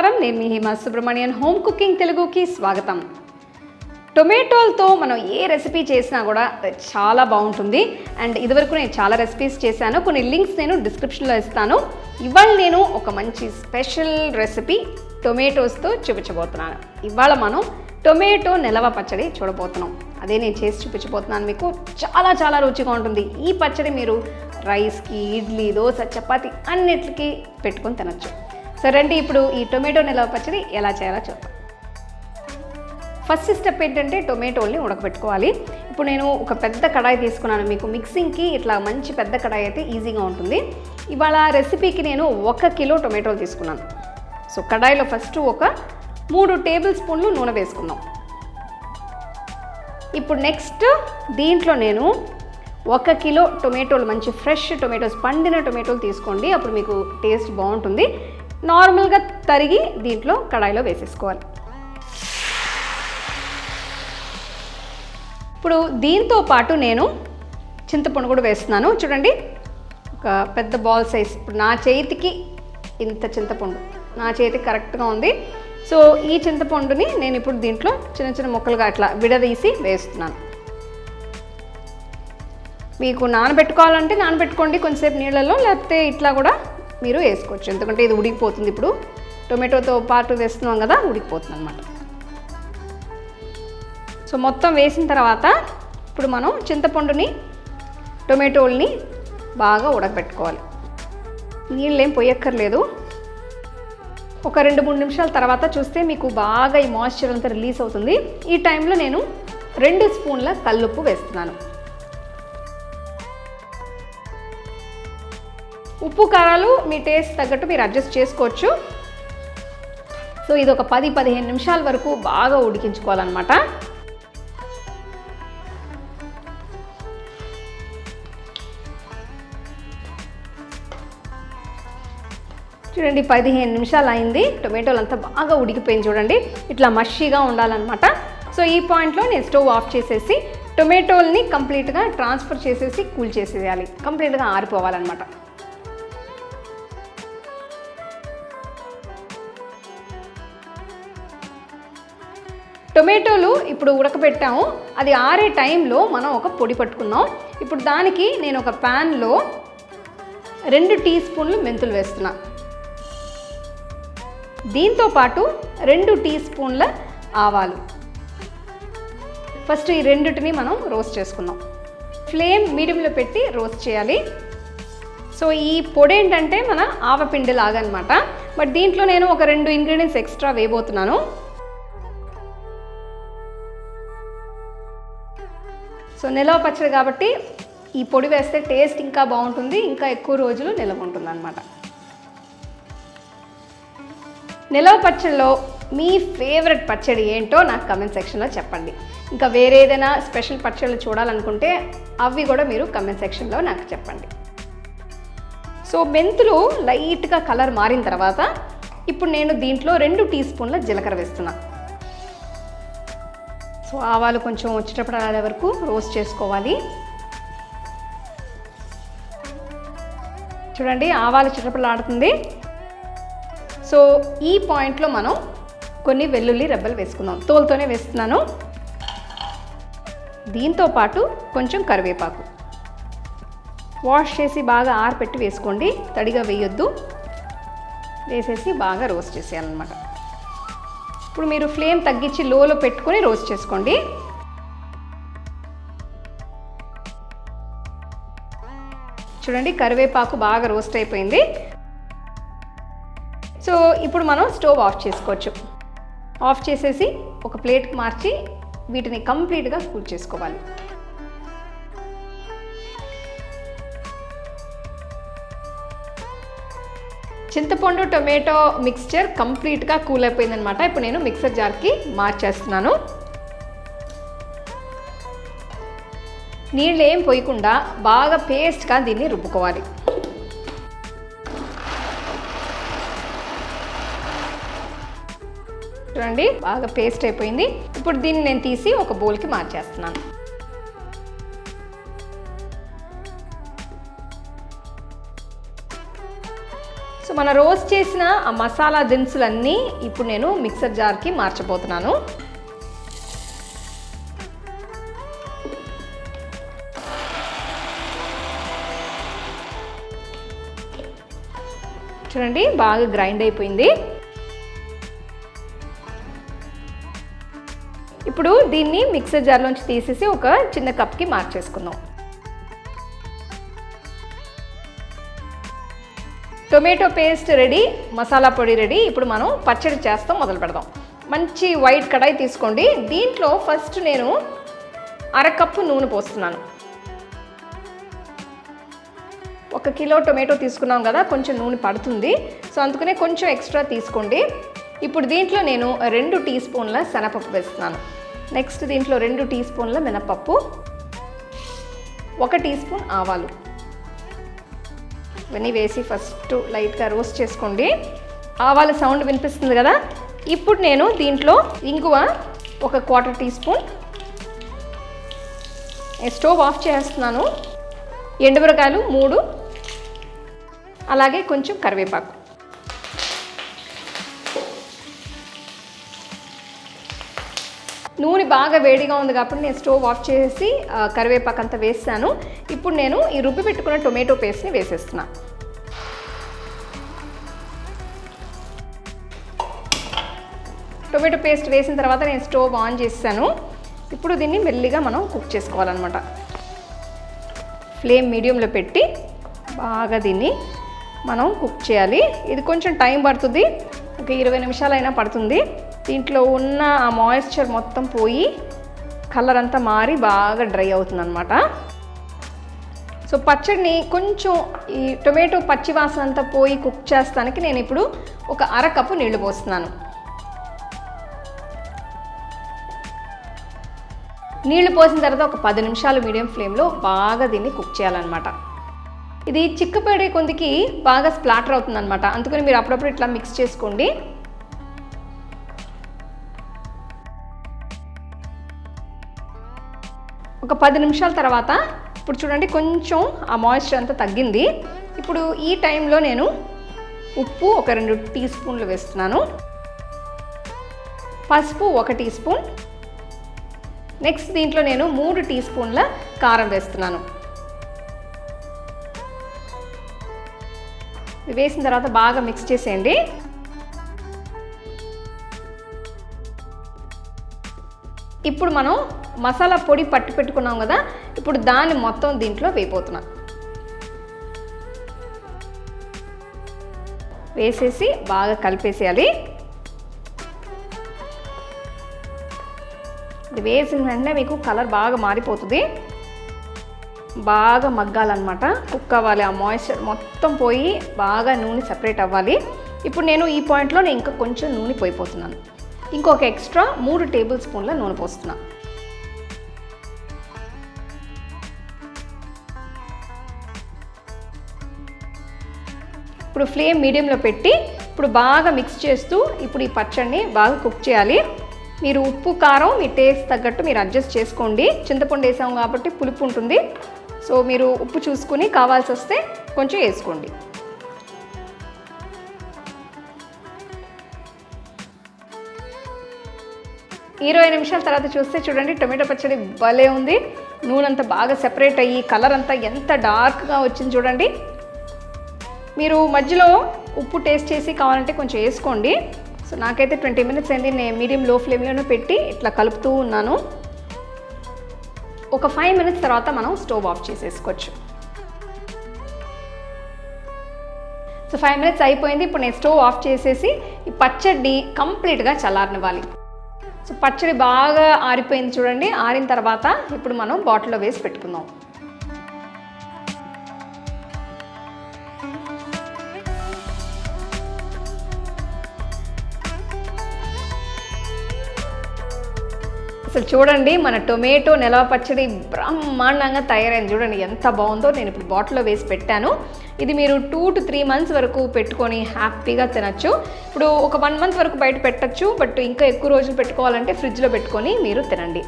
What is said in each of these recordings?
నమస్కారం. నేను మీ హిమా సుబ్రహ్మణ్యన్. హోమ్ కుకింగ్ తెలుగుకి స్వాగతం. టొమాటోలతో మనం ఏ రెసిపీ చేసినా కూడా చాలా బాగుంటుంది. అండ్ ఇదివరకు నేను చాలా రెసిపీస్ చేశాను. కొన్ని లింక్స్ నేను డిస్క్రిప్షన్లో ఇస్తాను. ఇవాళ నేను ఒక మంచి స్పెషల్ రెసిపీ టొమాటోస్తో చూపించబోతున్నాను. ఇవాళ మనం టొమాటో నిలవ పచ్చడి చూడబోతున్నాం. అదే నేను చేసి చూపించబోతున్నాను మీకు. చాలా చాలా రుచిగా ఉంటుంది. ఈ పచ్చడి మీరు రైస్కి ఇడ్లీ దోశ చపాతి అన్నిటికీ పెట్టుకొని తినచ్చు. సరే అండి ఇప్పుడు ఈ టొమాటో నిలవ పచ్చడి ఎలా చేయాలో చూద్దాం. ఫస్ట్ స్టెప్ ఏంటంటే టొమాటోల్ని ఉడకబెట్టుకోవాలి. ఇప్పుడు నేను ఒక పెద్ద కడాయి తీసుకున్నాను మీకు. మిక్సింగ్కి ఇట్లా మంచి పెద్ద కడాయి అయితే ఈజీగా ఉంటుంది. ఇవాళ రెసిపీకి నేను ఒక కిలో టొమాటోలు తీసుకున్నాను. సో కడాయిలో ఫస్ట్ ఒక మూడు టేబుల్ స్పూన్లు నూనె వేసుకుందాం. ఇప్పుడు నెక్స్ట్ దీంట్లో నేను ఒక కిలో టొమాటోలు మంచి ఫ్రెష్ టొమాటోస్ పండిన టొమాటోలు తీసుకోండి. అప్పుడు మీకు టేస్ట్ బాగుంటుంది. నార్మల్గా తరిగి దీంట్లో కడాయిలో వేసేసుకోవాలి. ఇప్పుడు దీంతో పాటు నేను చింతపండు కూడా వేస్తున్నాను. చూడండి ఒక పెద్ద బాల్ సైజ్. ఇప్పుడు నా చేతికి ఇంత చింతపండు. నా చేతికి కరెక్ట్గా ఉంది. సో ఈ చింతపండుని నేను ఇప్పుడు దీంట్లో చిన్న చిన్న ముక్కలుగా అట్లా విడదీసి వేస్తున్నాను. మీకు నానబెట్టుకోవాలంటే నానబెట్టుకోండి కొంచెంసేపు నీళ్ళలో లేకపోతే ఇట్లా కూడా మీరు వేసుకోవచ్చు. ఎందుకంటే ఇది ఉడికిపోతుంది ఇప్పుడు. టొమాటోతో పాటు వేస్తున్నాం కదా ఉడికిపోతుంది అనమాట సో మొత్తం వేసిన తర్వాత ఇప్పుడు మనం చింతపండుని టొమాటోల్ని బాగా ఉడకబెట్టుకోవాలి. నీళ్ళు ఏం ఒక రెండు మూడు నిమిషాల తర్వాత చూస్తే మీకు బాగా ఈ మాయిశ్చర్ అంతా రిలీజ్ అవుతుంది. ఈ టైంలో నేను రెండు స్పూన్ల కల్లుప్పు వేస్తున్నాను. ఉప్పు కారాలు మీ టేస్ట్ తగ్గట్టు మీరు అడ్జస్ట్ చేసుకోవచ్చు. సో ఇది ఒక పది పదిహేను నిమిషాల వరకు బాగా ఉడికించుకోవాలన్నమాట. చూడండి పదిహేను నిమిషాలు అయింది. టొమాటోలు అంతా బాగా ఉడికిపోయింది చూడండి. ఇట్లా మషీగా ఉండాలన్నమాట. సో ఈ పాయింట్లో నేను స్టవ్ ఆఫ్ చేసేసి టొమాటోల్ని కంప్లీట్గా ట్రాన్స్ఫర్ చేసేసి కూల్ చేసేయాలి. కంప్లీట్గా ఆరిపోవాలన్నమాట. టొమాటోలు ఇప్పుడు ఉడకబెట్టాము. అది ఆరే టైంలో మనం ఒక పొడి పట్టుకున్నాం ఇప్పుడు దానికి నేను ఒక ప్యాన్లో రెండు టీ స్పూన్లు మెంతులు వేస్తున్నా. దీంతో పాటు రెండు టీ స్పూన్ల ఆవాలు. ఫస్ట్ ఈ రెండుటిని మనం రోస్ట్ చేసుకుందాం. ఫ్లేమ్ మీడియంలో పెట్టి రోస్ట్ చేయాలి. సో ఈ పొడి ఏంటంటే మన ఆవపిండి లాగా అనమాట బట్ దీంట్లో నేను ఒక రెండు ఇంగ్రీడియంట్స్ ఎక్స్ట్రా వేయబోతున్నాను. సో నిలవ పచ్చడి కాబట్టి ఈ పొడి వేస్తే టేస్ట్ ఇంకా బాగుంటుంది ఇంకా ఎక్కువ రోజులు నిలవ ఉంటుంది అనమాట నిలవ పచ్చడిలో మీ ఫేవరెట్ పచ్చడి ఏంటో నాకు కమెంట్ సెక్షన్లో చెప్పండి. ఇంకా వేరే ఏదైనా స్పెషల్ పచ్చళ్ళు చూడాలనుకుంటే అవి కూడా మీరు కమెంట్ సెక్షన్లో నాకు చెప్పండి. సో మెంతులు లైట్గా కలర్ మారిన తర్వాత ఇప్పుడు నేను దీంట్లో రెండు టీ స్పూన్ల జీలకర్ర వేస్తున్నా. సో ఆవాలు కొంచెం వచ్చేటప్పుడు అదే వరకు రోస్ట్ చేసుకోవాలి. చూడండి ఆవాలు చిటపలు ఆడుతుంది. సో ఈ పాయింట్లో మనం కొన్ని వెల్లుల్లి రెబ్బలు వేసుకుందాం. తోలుతోనే వేస్తున్నాను. దీంతో పాటు కొంచెం కరివేపాకు. వాష్ చేసి బాగా ఆరపెట్టి వేసుకోండి. తడిగా వేయొద్దు. వేసేసి బాగా రోస్ట్ చేసేయాలన్నమాట. ఇప్పుడు మీరు ఫ్లేమ్ తగ్గించి లోలో పెట్టుకొని రోస్ట్ చేసుకోండి. చూడండి కరివేపాకు బాగా రోస్ట్ అయిపోయింది. సో ఇప్పుడు మనం స్టవ్ ఆఫ్ చేసుకోవచ్చు. ఆఫ్ చేసేసి ఒక ప్లేట్కి మార్చి వీటిని కంప్లీట్గా కూల్ చేసుకోవాలి. చింతపండు టొమాటో మిక్స్చర్ కంప్లీట్గా కూల్ అయిపోయిందనమాట ఇప్పుడు నేను మిక్సర్ జార్కి మార్చేస్తున్నాను. నీళ్ళు ఏం పోయకుండా బాగా పేస్ట్గా దీన్ని రుబ్బుకోవాలి. చూడండి బాగా పేస్ట్ అయిపోయింది. ఇప్పుడు దీన్ని నేను తీసి ఒక బౌల్కి మార్చేస్తున్నాను. మన రోస్ట్ చేసిన ఆ మసాలా దినుసులన్నీ ఇప్పుడు నేను మిక్సర్ జార్కి మార్చబోతున్నాను. చూడండి బాగా గ్రైండ్ అయిపోయింది. ఇప్పుడు దీన్ని మిక్సర్ జార్లోంచి తీసేసి ఒక చిన్న కప్కి మార్చేసుకుందాం. టొమాటో పేస్ట్ రెడీ మసాలా పొడి రెడీ. ఇప్పుడు మనం పచ్చడి చేస్తాం మొదలు పెడదాం. మంచి వైట్ కడాయి తీసుకోండి. దీంట్లో ఫస్ట్ నేను అరకప్పు నూనె పోస్తున్నాను. ఒక కిలో టొమాటో తీసుకున్నాం కదా కొంచెం నూనె పడుతుంది. సో అందుకనే కొంచెం ఎక్స్ట్రా తీసుకోండి. ఇప్పుడు దీంట్లో నేను రెండు టీ స్పూన్ల శనగపప్పు వేస్తున్నాను. నెక్స్ట్ దీంట్లో రెండు టీ స్పూన్ల మినపప్పు ఒక టీ స్పూన్ ఆవాలు. ఇవన్నీ వేసి ఫస్ట్ లైట్గా రోస్ట్ చేసుకోండి. ఆవాల సౌండ్ వినిపిస్తుంది కదా? ఇప్పుడు నేను దీంట్లో ఇంగువ ఒక quarter teaspoon. Stove off చేస్తున్నాను. ఎండుమిరకాయలు మూడు. అలాగే కొంచెం కరివేపాకు. నూనె బాగా వేడిగా ఉంది కాబట్టి నేను స్టవ్ ఆఫ్ చేసి కరివేపాకు అంతా వేసాను. ఇప్పుడు నేను ఈ రుబ్బి పెట్టుకున్న టొమాటో పేస్ట్ని వేసేస్తున్నా. టొమాటో పేస్ట్ వేసిన తర్వాత నేను స్టవ్ ఆన్ చేసాను ఇప్పుడు దీన్ని మెల్లిగా మనం కుక్ చేసుకోవాలన్నమాట. ఫ్లేమ్ మీడియంలో పెట్టి బాగా దీన్ని మనం కుక్ చేయాలి. ఇది కొంచెం టైం పడుతుంది. ఒక ఇరవై నిమిషాలైనా పడుతుంది. దీంట్లో ఉన్న ఆ మాయిశ్చర్ మొత్తం పోయి కలర్ అంతా మారి బాగా డ్రై అవుతుంది అనమాట సో పచ్చడిని కొంచెం ఈ టొమాటో పచ్చి వాసన అంతా పోయి కుక్ చేస్తానికి నేను ఇప్పుడు ఒక అర కప్పు నీళ్ళు పోస్తున్నాను. నీళ్ళు పోసిన తర్వాత ఒక పది నిమిషాలు మీడియం ఫ్లేమ్లో బాగా దీన్ని కుక్ చేయాలన్నమాట. ఇది చిక్కపడే కొందికి బాగా స్ప్లాటర్ అవుతుందన్నమాట. అందుకని మీరు అప్పుడప్పుడు ఇట్లా మిక్స్ చేసుకోండి. ఒక పది నిమిషాల తర్వాత ఇప్పుడు చూడండి కొంచెం ఆ మాయిశ్చర్ అంతా తగ్గింది. ఇప్పుడు ఈ టైంలో నేను ఉప్పు ఒక రెండు టీ స్పూన్లు వేస్తున్నాను. పసుపు ఒక టీ స్పూన్ నెక్స్ట్ దీంట్లో నేను మూడు టీ స్పూన్ల కారం వేస్తున్నాను. వేసిన తర్వాత బాగా మిక్స్ చేసేయండి. ఇప్పుడు మనం మసాలా పొడి పట్టి పెట్టుకున్నాం కదా ఇప్పుడు దాన్ని మొత్తం దీంట్లో వేయబోతున్నాం. వేసేసి బాగా కలిపేసేయాలి. ఇది వేసిన వెంటనే మీకు కలర్ బాగా మారిపోతుంది. బాగా మగ్గాలన్నమాట. కుక్ అవ్వాలి ఆ మాయిశ్చర్ మొత్తం పోయి బాగా నూనె సపరేట్ అవ్వాలి. ఇప్పుడు నేను ఈ పాయింట్లో నేను ఇంకా కొంచెం నూనె పోయిపోతున్నాను. ఇంకొక ఎక్స్ట్రా మూడు టేబుల్ స్పూన్ల నూనె పోస్తున్నాను ఇప్పుడు ఫ్లేమ్ మీడియంలో పెట్టి ఇప్పుడు బాగా మిక్స్ చేస్తూ ఇప్పుడు ఈ పచ్చడిని బాగా కుక్ చేయాలి. మీరు ఉప్పు కారం మీ టేస్ట్ తగ్గట్టు మీరు అడ్జస్ట్ చేసుకోండి. చింతపండు వేసాం కాబట్టి పులుపు ఉంటుంది. సో మీరు ఉప్పు చూసుకుని కావాల్సి వస్తే కొంచెం వేసుకోండి. ఇరవై నిమిషాల తర్వాత చూస్తే చూడండి టొమాటో పచ్చడి భలే ఉంది. నూనె అంతా బాగా సెపరేట్ అయ్యి కలర్ అంతా ఎంత డార్క్గా వచ్చింది చూడండి. మీరు మధ్యలో ఉప్పు టేస్ట్ చేసి కావాలంటే కొంచెం వేసుకోండి. సో నాకైతే ట్వంటీ మినిట్స్ అయింది. నేను మీడియం లో ఫ్లేమ్లోనే పెట్టి ఇట్లా కలుపుతూ ఉన్నాను. ఒక ఫైవ్ మినిట్స్ తర్వాత మనం స్టవ్ ఆఫ్ చేసేసుకోవచ్చు. సో ఫైవ్ మినిట్స్ అయిపోయింది. ఇప్పుడు నేను స్టవ్ ఆఫ్ చేసేసి ఈ పచ్చడిని కంప్లీట్గా చల్లారనివ్వాలి. సో పచ్చడి బాగా ఆరిపోయింది చూడండి. ఆరిన తర్వాత ఇప్పుడు మనం బాటిల్లో వేసి పెట్టుకుందాం. అసలు చూడండి మన టొమాటో నిలవ పచ్చడి బ్రహ్మాండంగా తయారైంది. చూడండి ఎంత బాగుందో నేను ఇప్పుడు బాటిల్లో వేసి పెట్టాను. ఇది మీరు టూ టు త్రీ మంత్స్ వరకు పెట్టుకొని హ్యాపీగా తినచ్చు. ఇప్పుడు ఒక వన్ మంత్ వరకు బయట పెట్టచ్చు బట్ ఇంకా ఎక్కువ రోజులు పెట్టుకోవాలంటే ఫ్రిడ్జ్లో పెట్టుకొని మీరు తినండి.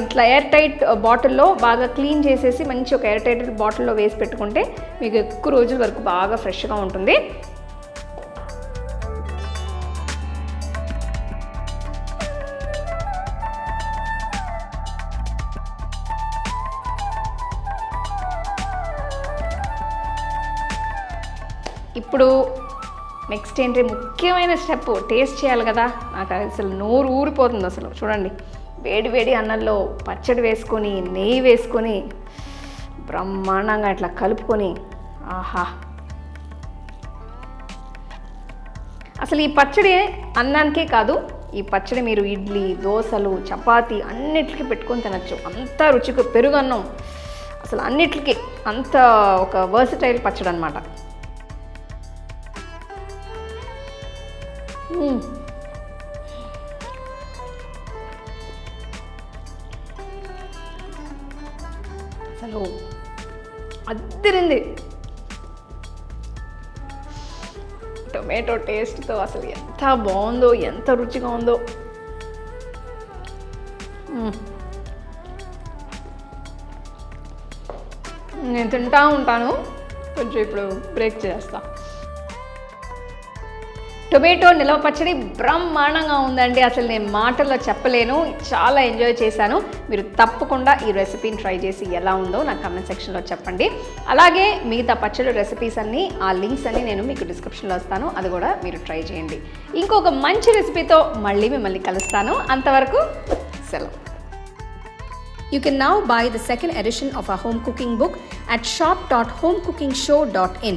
ఇట్లా ఎయిర్ టైట్ బాటిల్లో బాగా క్లీన్ చేసేసి మంచి ఒక ఎయిర్ టైట్ బాటిల్లో వేసి పెట్టుకుంటే మీకు ఎక్కువ రోజుల వరకు బాగా ఫ్రెష్గా ఉంటుంది. నెక్స్ట్ ఏంటి ముఖ్యమైన స్టెప్. టేస్ట్ చేయాలి కదా. నాకు అసలు నోరు ఊరిపోతుంది అసలు. చూడండి. వేడి వేడి అన్నంలో పచ్చడి వేసుకొని నెయ్యి వేసుకొని బ్రహ్మాండంగా ఇట్లా కలుపుకొని ఆహా. అసలు ఈ పచ్చడి అన్నానికే కాదు ఈ పచ్చడి మీరు ఇడ్లీ దోశలు చపాతి అన్నిటికీ పెట్టుకొని తినచ్చు. అంత రుచికి పెరుగన్నం. అసలు అన్నిటికీ అంత ఒక వర్సటైల్ పచ్చడి అనమాట అసలు అద్దరింది. టొమాటో టేస్ట్తో అసలు ఎంత బాగుందో ఎంత రుచిగా ఉందో. నేను తింటా ఉంటాను. కొంచెం ఇప్పుడు బ్రేక్ చేస్తాను టొమాటో నిలవ పచ్చడి బ్రహ్మాండంగా ఉందండి. అసలు నేను మాటల్లో చెప్పలేను. చాలా ఎంజాయ్ చేశాను. మీరు తప్పకుండా ఈ రెసిపీని ట్రై చేసి ఎలా ఉందో నాకు కమెంట్ సెక్షన్లో చెప్పండి. అలాగే మిగతా పచ్చడి రెసిపీస్ అన్నీ ఆ లింక్స్ అన్నీ నేను మీకు డిస్క్రిప్షన్లో వస్తాను. అది కూడా మీరు ట్రై చేయండి. ఇంకొక మంచి రెసిపీతో మళ్ళీ మిమ్మల్ని కలుస్తాను. అంతవరకు సెలవు. You can now buy the second edition of our home cooking book at shop.homecookingshow.in.